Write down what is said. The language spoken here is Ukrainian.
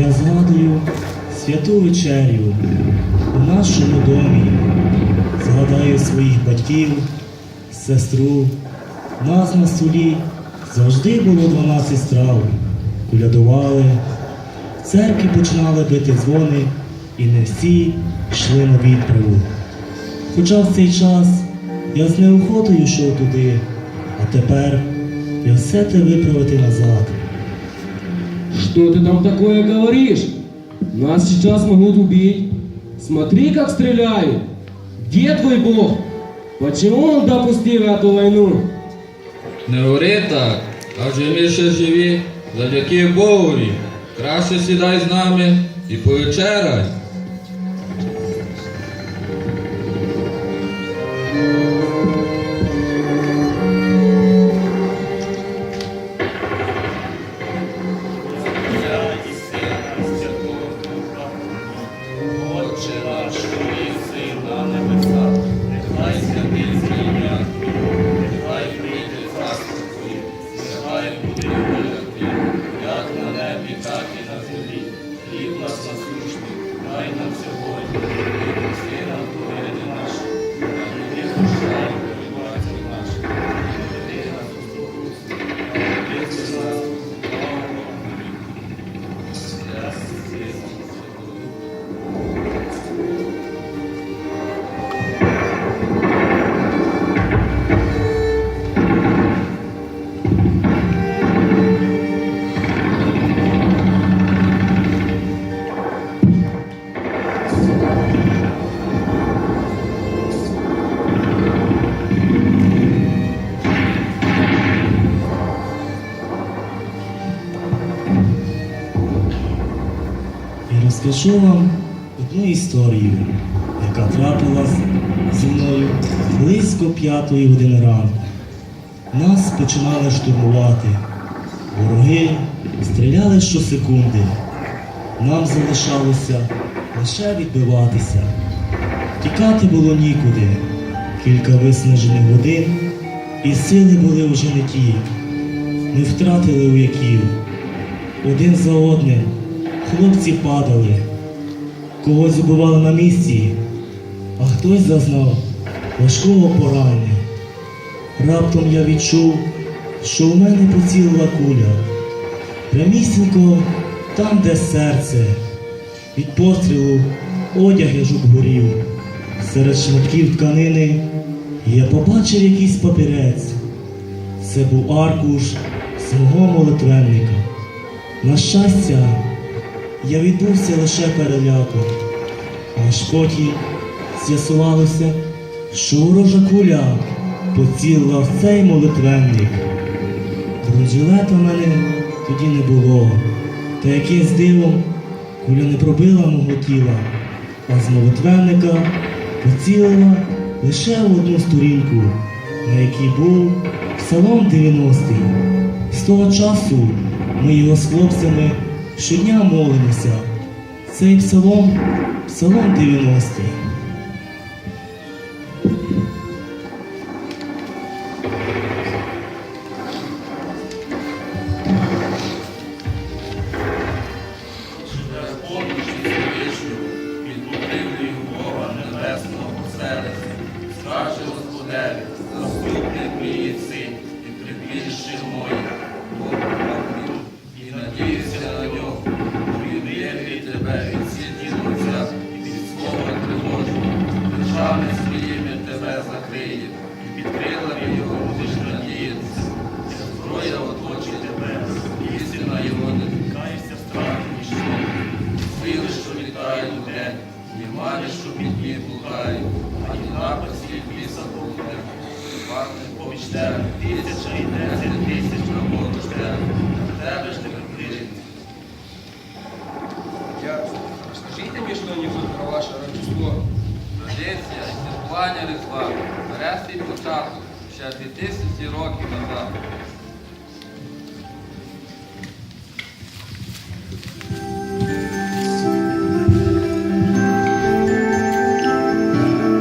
Я згадую святу вечерю у нашому домі. Згадаю своїх батьків, сестру. Нас на столі завжди було 12 страв. Кулядували, в церкві починали бити дзвони, і не всі йшли на відправу. Хоча в цей час я з неохотою йшов туди, а тепер я все те виправити назад. Что ты там такое говоришь? Нас сейчас могут убить. Смотри, как стреляют. Где твой Бог? Почему он допустил эту войну? Не говори так, адже ми ще живі, завдяки Богові. Краще сідай з нами і повечеряй. Розкажу вам одну історію, яка трапилась зі мною близько п'ятої години ранку. Нас починали штурмувати. Вороги стріляли щосекунди. Нам залишалося лише відбиватися. Тікати було нікуди. Кілька виснажених годин, і сили були вже не ті. Ми втратили вояків. Один за одним хлопці падали, когось убивали на місці, а хтось зазнав важкого поранення. Раптом я відчув, що у мене поцілила куля. Прямісінько там, де серце. Від пострілу одяг я горів. Серед шматків тканини я побачив якийсь папірець. Це був аркуш свого молитвенника. На щастя, я відбувся лише переляком, аж потім з'ясувалося, що ворожа куля поцілила в цей молитвенник. Бронежилета в мене тоді не було, та якимсь дивом куля не пробила мого тіла, а з молитвенника поцілила лише в одну сторінку, на якій був Псалом 90-й. З того часу ми його з хлопцями щодня молимося. Цей псалом псалом 90. Помощі Всевишню, під покривлею Бога Небесного поселення, скаже на Скажите мне что-нибудь про ваше Рождество. Традиція, зірвання різдва, бере свій початок ще 2000 років назад.